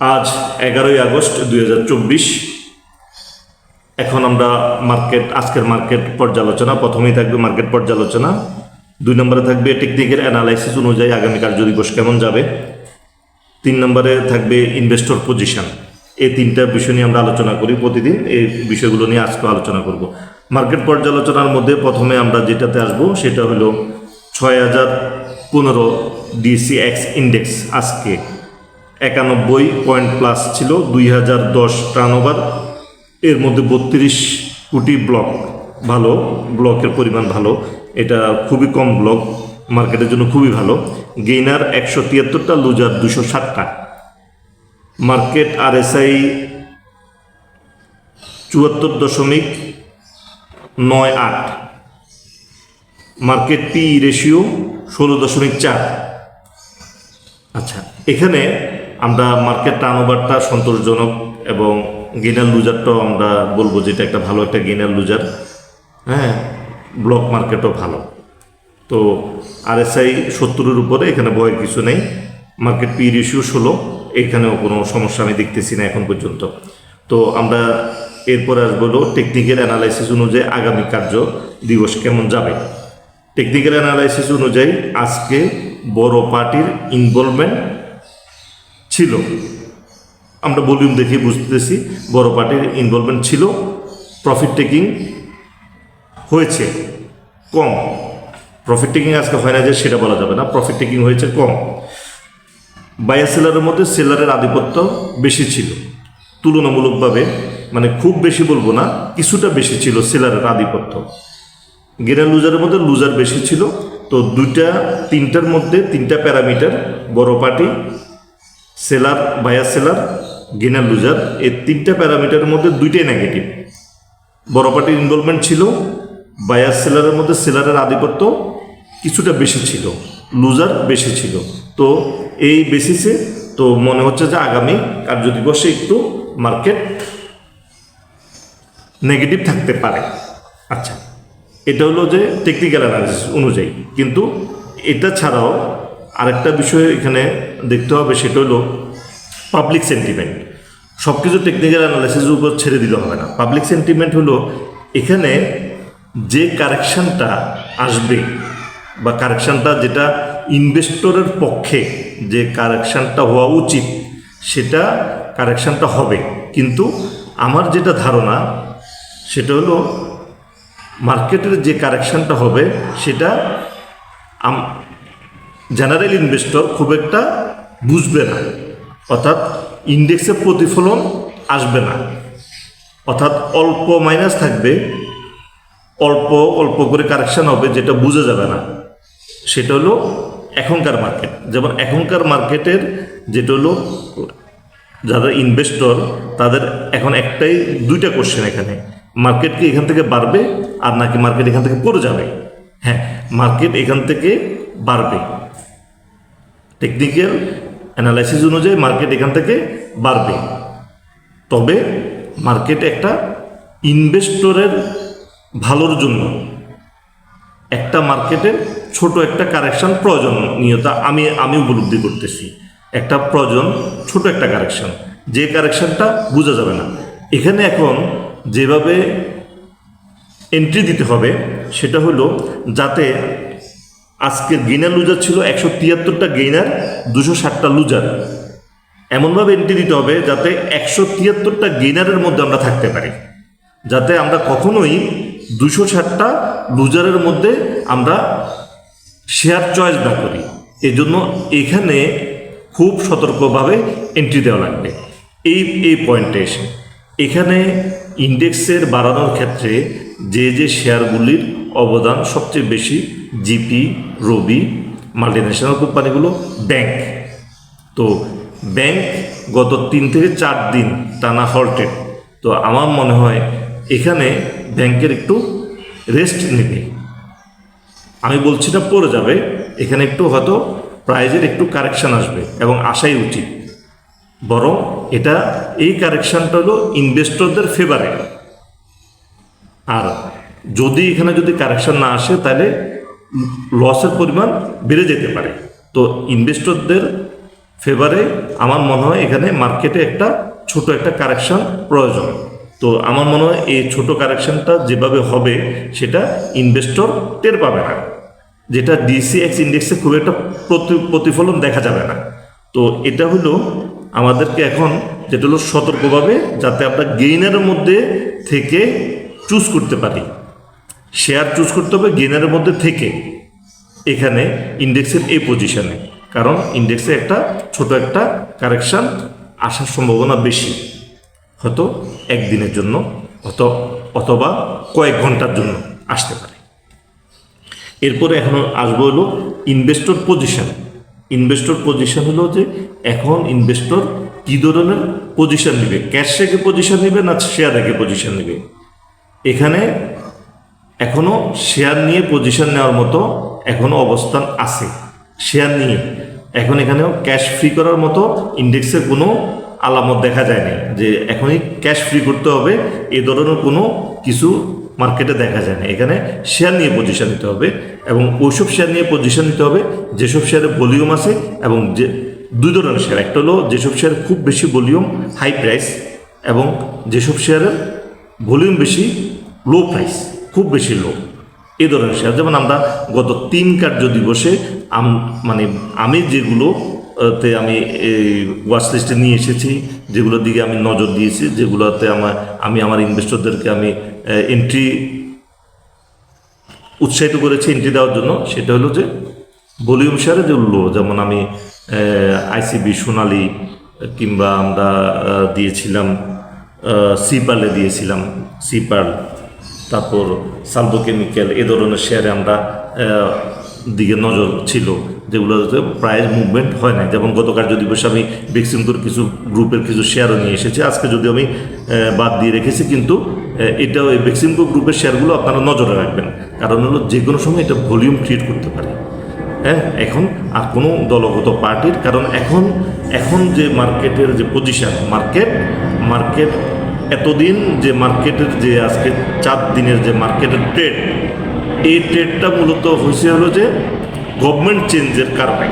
আজ এগারোই আগস্ট দু হাজার চব্বিশ। এখন আমরা মার্কেট, আজকের মার্কেট পর্যালোচনা, প্রথমেই থাকবে মার্কেট পর্যালোচনা। দুই নম্বরে থাকবে টেকনিক্যাল অ্যানালাইসিস অনুযায়ী আগামী কার্যদিবস কেমন যাবে। তিন নম্বরে থাকবে ইনভেস্টর পজিশন। এই তিনটা বিষয় নিয়ে আমরা আলোচনা করি প্রতিদিন। এই বিষয়গুলো নিয়ে আজকে আলোচনা করব। মার্কেট পর্যালোচনার মধ্যে প্রথমে আমরা যেটাতে আসব, সেটা হলো ছয় হাজার পনেরো ডিসিএক্স ইন্ডেক্স আজকে। একানব্বই পয়েন্ট প্লাস ছিল দুই হাজার দশ টার্নওভার এর মধ্যে বত্রিশ কোটি ব্লক ভালো, ব্লকের পরিমাণ ভালো। এটা খুবই কম ব্লক, মার্কেটের জন্য খুবই ভালো। গেইনার একশো তিয়াত্তরটা, লুজার দুশো ষাটটা। মার্কেট আর এসআই চুয়াত্তর দশমিক নয় আট। মার্কেট পি রেশিও ষোলো দশমিক চার। আচ্ছা এখানে আমরা মার্কেট টার্নওভারটা সন্তোষজনক এবং গেনার লুজারটাও আমরা বলব যেটা একটা ভালো একটা গেনার লুজার হ্যাঁ ব্লক মার্কেটও ভালো। তো আরএসআই সত্তরের উপরে, এখানে ভয়ের কিছু নেই। মার্কেট পি রেশিও ষোলো, এখানেও কোনো সমস্যা আমি দেখতেছি না এখন পর্যন্ত। তো আমরা এরপরে আসব টেকনিক্যাল অ্যানালাইসিস অনুযায়ী আগামী কার্য দিবস কেমন যাবে। টেকনিক্যাল অ্যানালাইসিস অনুযায়ী আজকে বড় পার্টির ইনভলভমেন্ট ছিল। আমরা ভলিউম দেখে বুঝতেছি বড় পার্টির ইনভলভমেন্ট ছিল। প্রফিট টেকিং হয়েছে, কম। প্রফিট টেকিং আজকে হয় না যে সেটা বলা যাবে না প্রফিট টেকিং হয়েছে কম। বায়ার সেলারের মধ্যে সেলারের আধিপত্য বেশি ছিল। তুলনামূলকভাবে মানে খুব বেশি বলব না, কিছুটা বেশি ছিল সেলারের আধিপত্য। গেনার লুজারের মধ্যে লুজার বেশি ছিল। তো দুইটা, তিনটার মধ্যে তিনটা প্যারামিটার বড় party seller buyer seller, gainer loser, এই তিনটা প্যারামিটারের মধ্যে দুইটাই নেগেটিভ বড় পার্টির ইনভলভমেন্ট ছিল বায়ার সেলারের মধ্যে সেলারের আধিপত্য কিছুটা বেশি ছিল, লুজার বেশি ছিল। তো এই বেসিসে তো মনে হচ্ছে যে আগামী কার্যদিবসে একটু মার্কেট নেগেটিভ থাকতে পারে। আচ্ছা এটা হলো যে টেকনিক্যাল অ্যানালিসিস অনুযায়ী। কিন্তু এটা ছাড়াও আরেকটা বিষয় এখানে দেখতে হবে, সেটা হলো পাবলিক সেন্টিমেন্ট সব কিছু টেকনিক্যাল অ্যানালাইসিসের উপর ছেড়ে দিলে হবে না। পাবলিক সেন্টিমেন্ট হলো এখানে যে কারেকশনটা আসবে বা কারেকশানটা যেটা ইনভেস্টরের পক্ষে যে কারেকশানটা হওয়া উচিত, সেটা কারেকশানটা হবে। কিন্তু আমার যেটা ধারণা, সেটা হলো মার্কেটের যে কারেকশনটা হবে, সেটা জেনারেল ইনভেস্টর খুব একটা বুঝবে না। অর্থাৎ ইন্ডেক্সের প্রতিফলন আসবে না। অর্থাৎ অল্প মাইনাস থাকবে, অল্প অল্প করে কারেকশন হবে, যেটা বোঝা যাবে না। সেটা হলো এখনকার মার্কেট যেমন এখনকার মার্কেটের যেটা হলো, যারা ইনভেস্টর তাদের এখন একটাই, দুইটা কোশ্চেন এখানে। মার্কেট কি এখান থেকে বাড়বে, আর নাকি মার্কেট এখান থেকে পড়ে যাবে? হ্যাঁ মার্কেট এখান থেকে বাড়বে। টেকনিক্যাল অ্যানালাইসিস অনুযায়ী মার্কেট এখান থেকে বাড়বে। তবে মার্কেট একটা ইনভেস্টরের ভালোর জন্য একটা মার্কেটের ছোট একটা কারেকশন প্রয়োজনীয়তা আমি আমি উপলব্ধি করতেছি। একটা প্রয়োজন, ছোট একটা কারেকশন যে কারেকশনটা বোঝা যাবে না। এখানে এখন যেভাবে এন্ট্রি দিতে হবে, সেটা হলো যাতে আজকে গেইনার লুজার ছিল একশো তিয়াত্তরটা গেইনার দুশো ষাটটা লুজার এমনভাবে এন্ট্রি দিতে হবে যাতে একশো তিয়াত্তরটা গেইনারের মধ্যে আমরা থাকতে পারি। যাতে আমরা কখনোই দুশো ষাটটা লুজারের মধ্যে আমরা শেয়ার চয়েস না করি। এই জন্য এখানে খুব সতর্কভাবে এন্ট্রি দেওয়া লাগবে। এই এই পয়েন্টে এসে। এখানে ইন্ডেক্সের বাড়ানোর ক্ষেত্রে যে যে শেয়ারগুলির অবদান সবচেয়ে বেশি জিপি, রবি মাল্টিন্যাশনাল কোম্পানিগুলো ব্যাংক তো ব্যাংক গত তিন থেকে চার দিন টানা হল্টেড তো আমার মনে হয় এখানে ব্যাংকের একটু রেস্ট নেবে। আমি বলছি না পড়ে যাবে, এখানে একটু হয়তো প্রাইজের একটু কারেকশন আসবে এবং আসাই উচিত। বরং এটা, এই কারেকশনটা হলো ইনভেস্টরদের ফেভারে আর যদি এখানে যদি কারেকশন না আসে, তাহলে লসের পরিমাণ বেড়ে যেতে পারে। তো ইনভেস্টরদের ফেভারে আমার মনে হয় এখানে মার্কেটে একটা ছোট একটা কারেকশন প্রয়োজন। তো আমার মনে হয় এই ছোট কারেকশনটা যেভাবে হবে, সেটা ইনভেস্টর টের পাবে না। যেটা ডিসিএক্স ইন্ডেক্সে খুব একটা প্রতি- প্রতিফলন দেখা যাবে না। তো এটা হলো আমাদেরকে এখন যেটা হলো সতর্কভাবে যাতে আমরা গেইনের মধ্যে থেকে চুজ করতে পারি। শেয়ার চুজ করতে হবে গেইনারের মধ্যে থেকে। এখানে ইন্ডেক্সের এই পজিশনে। কারণ ইন্ডেক্সে একটা ছোট একটা কারেকশান আসার সম্ভাবনা বেশি। হয়তো একদিনের জন্য, হয়তো অথবা কয়েক ঘণ্টার জন্য আসতে পারে। এরপরে এখন আসব হলো ইনভেস্টর পজিশন ইনভেস্টর পজিশন হলো যে এখন ইনভেস্টর কী ধরনের পজিশন নেবে? ক্যাশ রেখে পজিশন নেবে না শেয়ার রেখে পজিশন নেবে? এখানে এখনও শেয়ার নিয়ে পজিশন নেওয়ার মতো এখনও অবস্থান আছে। শেয়ার নিয়ে। এখন এখানেও ক্যাশ ফ্রি করার মতো ইন্ডেক্সের কোনো আলামত দেখা যায়নি যে এখনই ক্যাশ ফ্রি করতে হবে, এ ধরনের কোনো কিছু মার্কেটে দেখা যায় না এখানে শেয়ার নিয়ে পজিশন নিতে হবে এবং ওইসব শেয়ার নিয়ে পজিশন নিতে হবে, যেসব শেয়ারের ভলিউম আছে এবং যে দুই ধরনের শেয়ার। একটা হলো যেসব শেয়ার খুব বেশি ভলিউম হাই প্রাইস এবং যেসব শেয়ারের ভলিউম বেশি লো প্রাইস খুব বেশি লো এ ধরনের শেয়ার। যেমন আমরা গত তিন কার্য দিবসে আম- মানে আমি যেগুলো, তে আমি এই ওয়াচ লিস্টে নিয়ে এসেছি যেগুলোর দিকে আমি নজর দিয়েছি, যেগুলোতে আমার, আমি আমার ইনভেস্টরদেরকে আমি এন্ট্রি উৎসাহিত করেছি এন্ট্রি দেওয়ার জন্য, সেটা হলো যে ভলিউম শেয়ারে যে লো যেমন আমি আইসিবি সোনালি, কিংবা আমরা দিয়েছিলাম সিপার্লে দিয়েছিলাম সিপার্ল তারপর সালভো কেমিক্যাল এ ধরনের শেয়ারে আমরা দিকে নজর ছিল যেগুলোতে প্রায় মুভমেন্ট হয় না যেমন গতকাল যদি বসে আমি বেক্সিমকোর কিছু গ্রুপের কিছু শেয়ারও নিয়ে এসেছি আজকে যদি আমি বাদ দিয়ে রেখেছি কিন্তু আহ, এটাও এই বেক্সিমকো গ্রুপের শেয়ারগুলো আপনারা নজরে রাখবেন। কারণ হলো যে কোনো সময় এটা ভলিউম ক্রিয়েট করতে পারে। হ্যাঁ এখন আর কোনো দলগত পার্টির কারণ এখন এখন যে মার্কেটের যে পজিশন মার্কেট মার্কেট এতদিন যে মার্কেটের যে আজকে চার দিনের যে মার্কেটের ট্রেড এই ট্রেডটা মূলত হয়েছে হলো যে গভর্নমেন্ট চেঞ্জের কারণে।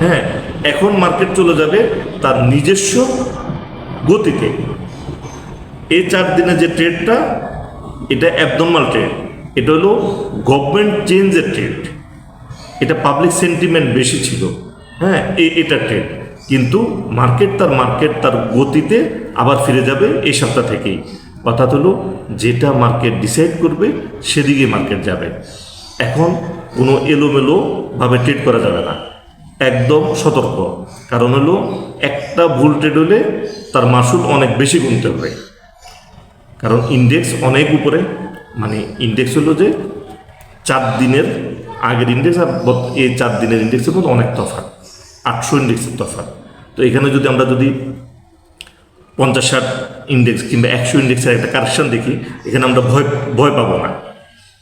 হ্যাঁ এখন মার্কেট চলে যাবে তার নিজস্ব গতিতে। এই চার দিনে যে ট্রেডটা এটা অ্যাবনর্মাল ট্রেড এটা হলো গভর্নমেন্ট চেঞ্জের ট্রেড এটা পাবলিক সেন্টিমেন্ট বেশি ছিল। হ্যাঁ এটা ট্রেড কিন্তু মার্কেট তার মার্কেট তার গতিতে আবার ফিরে যাবে এই সপ্তাহ থেকেই। অর্থাৎ হলো, যেটা মার্কেট ডিসাইড করবে সেদিকে মার্কেট যাবে। এখন কোনো এলোমেলোভাবে ট্রেড করা যাবে না। একদম সতর্ক। কারণ হলো, একটা ভুল ট্রেড হলে তার মাসুল অনেক বেশি গুনতে হবে। কারণ ইন্ডেক্স অনেক উপরে। মানে ইন্ডেক্স হলো যে, চার দিনের আগের ইন্ডেক্স আর এই চার দিনের ইন্ডেক্সের মধ্যে অনেক তফাৎ। আটশো ইন্ডেক্সের তফাৎ। তো এখানে যদি আমরা যদি পঞ্চাশ ষাট ইন্ডেক্স কিংবা একশো ইন্ডেক্সের একটা কারেকশন দেখি, এখানে আমরা ভয় ভয় পাবো না।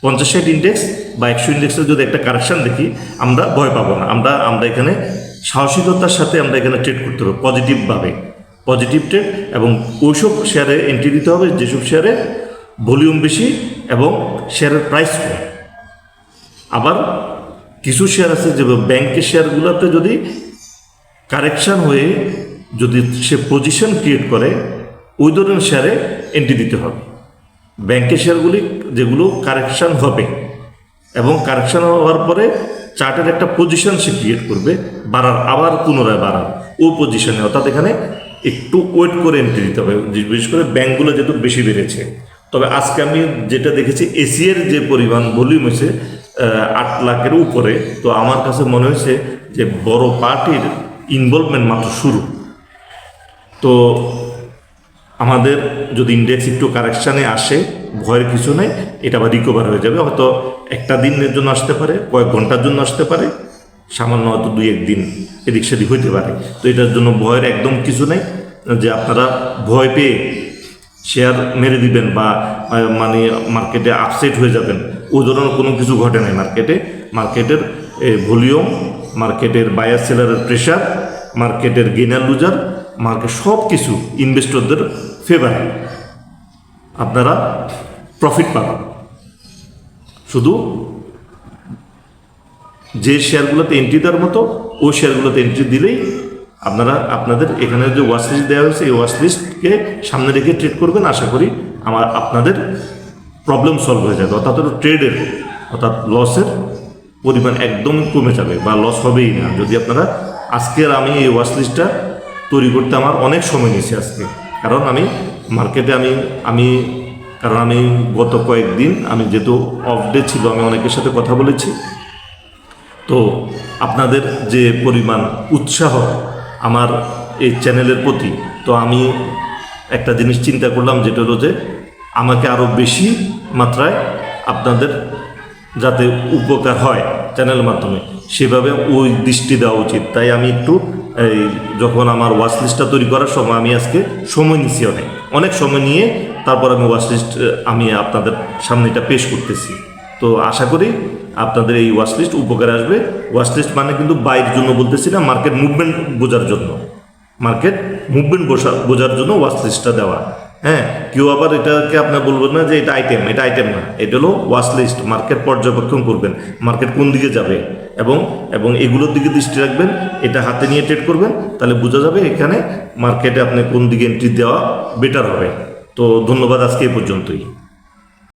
পঞ্চাশ ষাট ইন্ডেক্স বা একশো ইন্ডেক্সের যদি একটা কারেকশন দেখি, আমরা ভয় পাবো না। আমরা আমরা এখানে সাহসিকতার সাথে আমরা এখানে ট্রেড করতে হবে পজিটিভভাবে পজিটিভ ট্রেড এবং ওইসব শেয়ারে এন্ট্রি দিতে হবে, যেসব শেয়ারে ভলিউম বেশি এবং শেয়ারের প্রাইস কম। আবার কিছু শেয়ার আছে যে ব্যাংকের শেয়ারগুলোতে যদি কারেকশন হয়ে যদি সে পজিশন ক্রিয়েট করে, ওই ধরনের শেয়ারে এন্ট্রি দিতে হবে। ব্যাংকের শেয়ারগুলি যেগুলো কারেকশান হবে এবং কারেকশান হওয়ার পরে চার্টের একটা পজিশন সে ক্রিয়েট করবে, বাড়ার, আবার পুনরায় বাড়ার। ও পজিশনে অর্থাৎ এখানে একটু ওয়েট করে এন্ট্রি দিতে হবে। বিশেষ করে ব্যাংকগুলো যেহেতু বেশি বেড়েছে। তবে আজকে আমি যেটা দেখেছি এসিয়ার যে পরিমাণ ভলিউম হয়েছে আট লাখের উপরে, তো আমার কাছে মনে হয়েছে যে বড় পার্টির ইনভলভমেন্ট মাত্র শুরু। তো আমাদের যদি ইন্ডেক্স একটু কারেকশানে আসে, ভয়ের কিছু নেই, এটা আবার রিকভার হয়ে যাবে। হয়তো একটা দিনের জন্য আসতে পারে, কয়েক ঘণ্টার জন্য আসতে পারে, সামান্য হয়তো দুই একদিন এদিক সেদিক হইতে পারে। তো এটার জন্য ভয়ের একদম কিছু নেই, যে আপনারা ভয় পেয়ে শেয়ার মেরে দিবেন বা মানে মার্কেটে আপসেট হয়ে যাবেন। ওই ধরনের কোনো কিছু ঘটে নাই মার্কেটে মার্কেটের ভলিউম মার্কেটের বায়ার সেলারের প্রেশার মার্কেটের গেনার লুজার মার্কেট সব কিছু ইনভেস্টরদের ফেভারে আপনারা প্রফিট পাবেন। শুধু যে শেয়ারগুলোতে এন্ট্রি দেওয়ার মতো, ওই শেয়ারগুলোতে এন্ট্রি দিলেই আপনারা, আপনাদের এখানে যে ওয়াশ লিস্ট দেওয়া হয়েছে, এই ওয়াশ লিস্টকে সামনে রেখে ট্রেড করবেন। আশা করি আমার, আপনাদের প্রবলেম সলভ হয়ে যাবে। অর্থাৎ ট্রেডের অর্থাৎ লসের পরিমাণ একদম কমে যাবে, বা লস হবেই না। যদি আপনারা আজকের আমি এই ওয়াশ লিস্টটা তৈরি করতে আমার অনেক সময় নিয়েছে আজকে। কারণ আমি মার্কেটে আমি আমি, কারণ আমি গত কয়েকদিন আমি যেহেতু অফ ডে ছিল, আমি অনেকের সাথে কথা বলেছি। তো আপনাদের যে পরিমাণ উৎসাহ আমার এই চ্যানেলের প্রতি, তো আমি একটা জিনিস চিন্তা করলাম, যেটা হলো যে আমাকে আরও বেশি মাত্রায় আপনাদের যাতে উপকার হয় চ্যানেলের মাধ্যমে, সেভাবে ওই দৃষ্টি দেওয়া উচিত। তাই আমি একটু এই যখন আমার ওয়াচ লিস্টটা তৈরি করার সময় আমি আজকে সময় নিছি অনেক। অনেক সময় নিয়ে তারপর আমি ওয়াশ লিস্ট আমি আপনাদের সামনে এটা পেশ করতেছি। তো আশা করি আপনাদের এই ওয়াশ লিস্ট উপকারে আসবে। ওয়াশ লিস্ট মানে কিন্তু বাইরের জন্য বলতেছি না মার্কেট মুভমেন্ট বোঝার জন্য। মার্কেট মুভমেন্ট বোঝা বোঝার জন্য ওয়াশ লিস্টটা দেওয়া। হ্যাঁ কেউ আবার এটাকে আপনার বলবেন না যে এটা আইটেম এটা আইটেম না। এটা হলো ওয়াশ লিস্ট মার্কেট পর্যবেক্ষণ করবেন। মার্কেট কোন দিকে যাবে? এবং এবং এগুলোর দিকে দৃষ্টি রাখবেন, এটা হাতে নিয়ে ট্রেড করবেন, তাহলে বোঝা যাবে এখানে মার্কেটে আপনি কোন দিকে এন্ট্রি দেওয়া বেটার হবে। তো ধন্যবাদ আজকে এ পর্যন্তই।